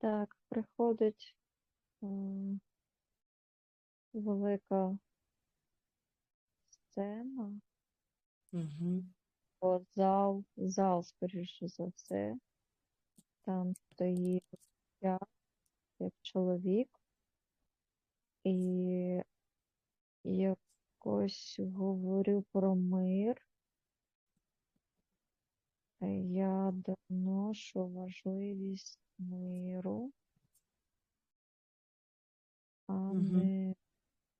Так, приходить м, велика сцена, Угу. о, зал, зал, скоріше за все. Там стоїть я, як чоловік, і якось говорю про мир. Е, Я доношу важливість миру, а не,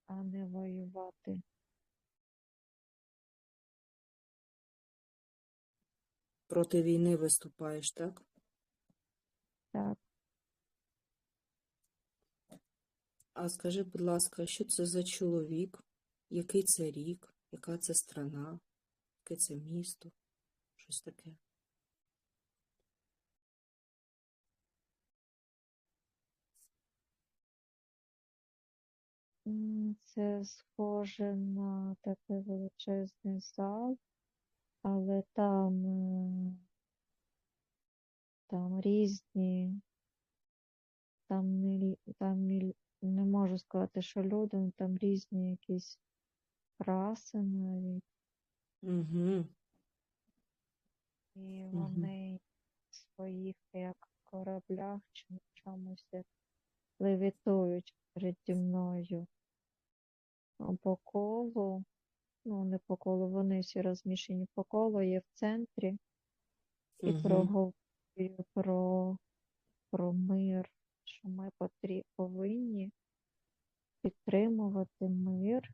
а не воювати. Проти війни виступаєш, так? Так. А скажи, будь ласка, що це за чоловік? Який це рік? Яка це страна? Яке це місто? Щось таке. Це схоже на такий величезний зал, але там, е, там різні, там не, там не, не можу сказати, що люди, там різні якісь раси навіть, Угу. і вони в своїх як кораблях чи на чомусь левітують переді мною. По колу, ну не по колу, вони всі розміщені по колу, є в центрі, і Мгм. проговорюю про, про мир, що ми потрі, повинні підтримувати мир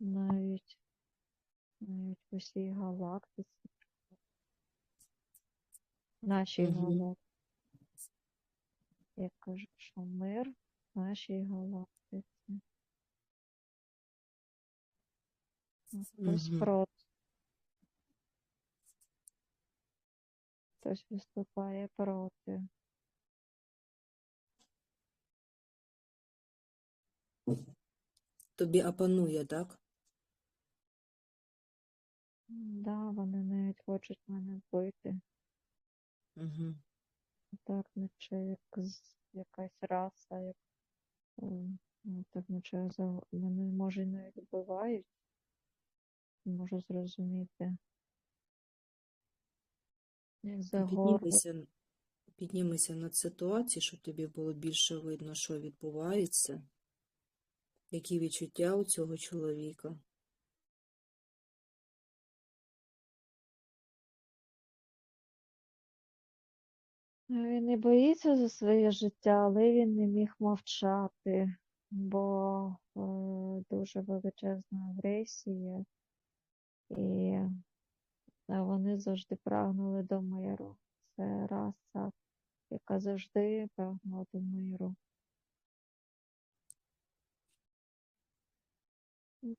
навіть, навіть в усій галактиці, нашій Мгм. галактиці. Я кажу, що мир в нашій галактиці. Хтось Мгм. Хтось виступає проти. Тобі апанує, так? Да, вони навіть хочуть мене вбити. Угу. Так, наче як якась раса, як ну, так наче за мене може навіть вбивають. Можу зрозуміти. Як. Піднімися, піднімися над ситуацією, щоб тобі було більше видно, що відбувається, які відчуття у цього чоловіка. Він не боїться за своє життя, але він не міг мовчати, бо е, дуже величезна агресія, і вони завжди прагнули до миру. Це раса, яка завжди прагнула до миру.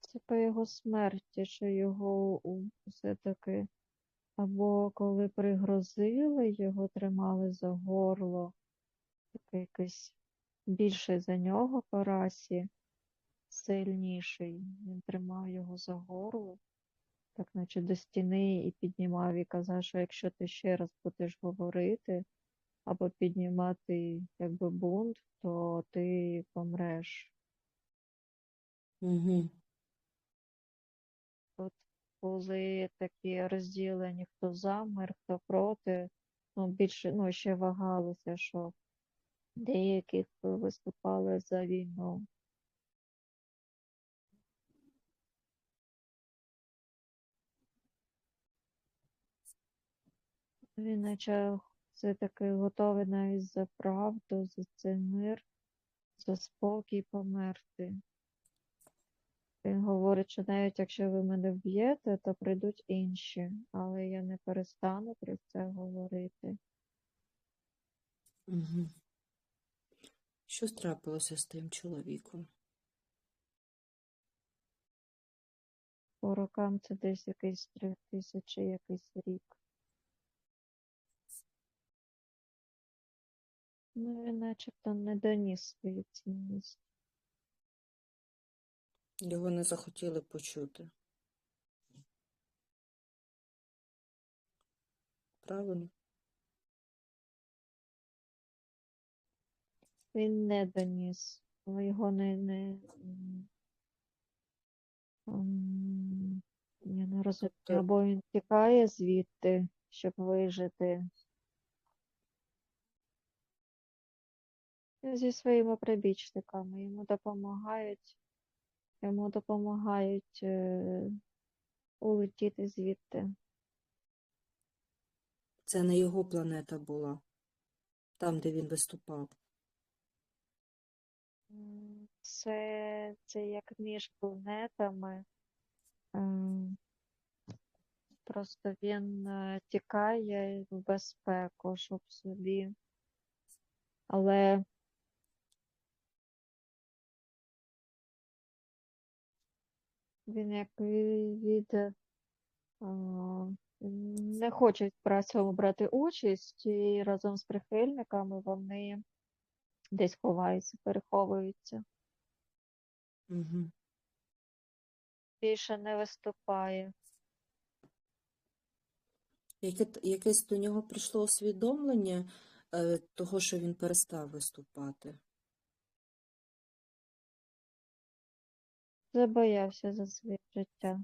Це по його смерті, що його все-таки або коли пригрозили, його тримали за горло, якийсь більший за нього по расі, сильніший. Він тримав його за горло, так наче до стіни і піднімав і казав, що якщо ти ще раз будеш говорити або піднімати якби бунт, то ти помреш. Угу. Тут були такі розділені, хто за мир, хто проти. Ну, більше, ну, ще вагалося, що деяких виступали за війну. Він наче все-таки готовий навіть за правду, за цей мир, за спокій померти. Він говорить, що навіть якщо ви мене вб'єте, то прийдуть інші, але я не перестану про це говорити. Угу. Що трапилося з тим чоловіком? По рокам це десь якийсь три тисячі якийсь рік. Ну, він начебто не доніс свою цінність. Його не захотіли почути. Правильно? Він не доніс. Його не, не, я не розумію. Тобто- Або він тікає звідти, щоб вижити. Зі своїми прибічниками. Йому допомагають, йому допомагають е, улетіти звідти. Це не його планета була, там, де він виступав. М, Це, це як між планетами. Ем, Просто він е, тікає в безпеку, щоб собі. Але він як від е, не хоче в цьому брати участь, і разом з прихильниками вони десь ховаються, переховуються. Угу. Більше не виступає. Яке, якесь до нього прийшло усвідомлення е, того, що він перестав виступати. Забоявся за своє життя.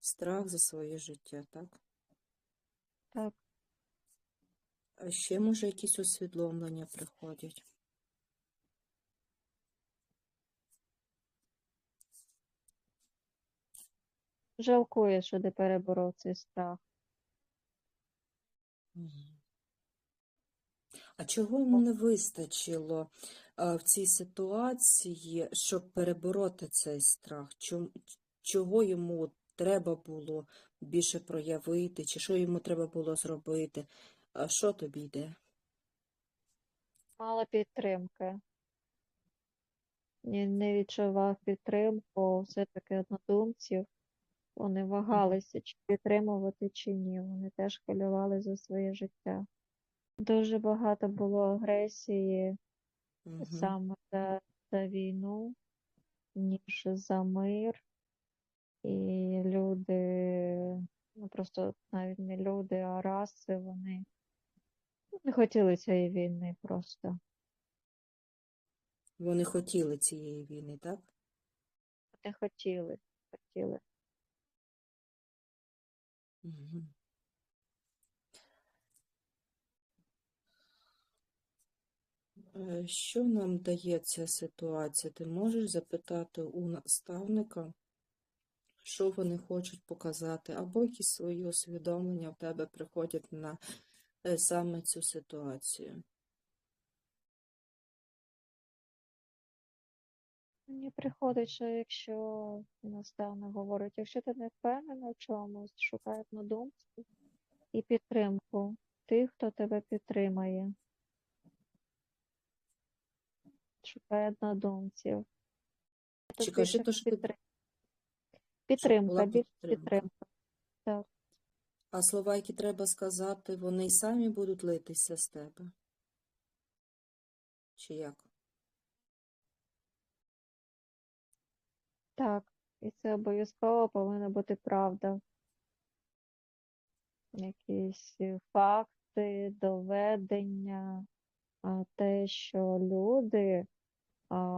Страх за своє життя, так? Так. А ще, може, якісь усвідомлення приходять. Жалкує, що не переборов цей страх. А чого йому не вистачило в цій ситуації, щоб перебороти цей страх? Чого йому треба було більше проявити, чи що йому треба було зробити? Що тобі йде? Мало підтримки. Не відчував підтримку все-таки однодумців. Вони вагалися, чи підтримувати, чи ні. Вони теж хвилювали за своє життя. Дуже багато було агресії Мгм. саме за, за війну, ніж за мир. І люди, ну просто навіть не люди, а раси, вони не хотіли цієї війни просто. Вони хотіли цієї війни, так? Не хотіли, хотіли. Мгм. Що нам дає ця ситуація? Ти можеш запитати у наставника, що вони хочуть показати, або якісь свої усвідомлення в тебе приходять на е, саме цю ситуацію. Мені приходить, що якщо наставник говорить, якщо ти не впевнений в чомусь, шукай однодумців і підтримку тих, хто тебе підтримає. Шукай однодумців. Кажи це то, що ти- Підтримка, була більш підтримка. підтримка. А слова, які треба сказати, вони й самі будуть литися з тебе? Чи як? Так, і це обов'язково повинна бути правда. Якісь е, факти, доведення, а, те, що люди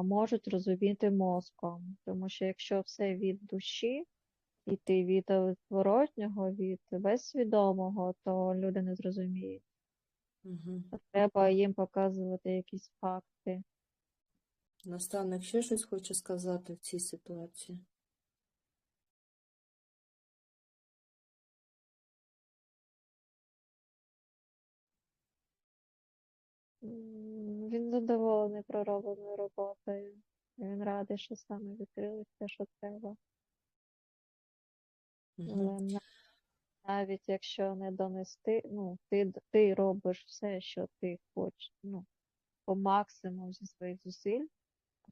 можуть розуміти мозком. Тому що якщо все від душі, іти від е, зворотнього, від безсвідомого, то люди не зрозуміють. Угу. Треба їм показувати якісь факти. Наставник ще щось хоче сказати в цій ситуації? Він задоволений проробленою роботою. Він радий, що саме відкрили те, що треба. Але навіть якщо не донести, ну, ти, ти робиш все, що ти хочеш, ну, по максимуму зі своїх зусиль,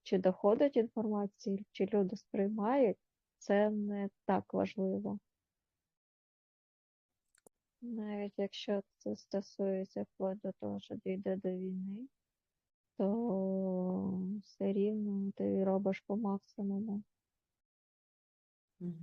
чи доходить інформація, чи люди сприймають, це не так важливо. Навіть якщо це стосується вплоть до того, що дійде до війни, то все рівно ти робиш по максимуму. Угу.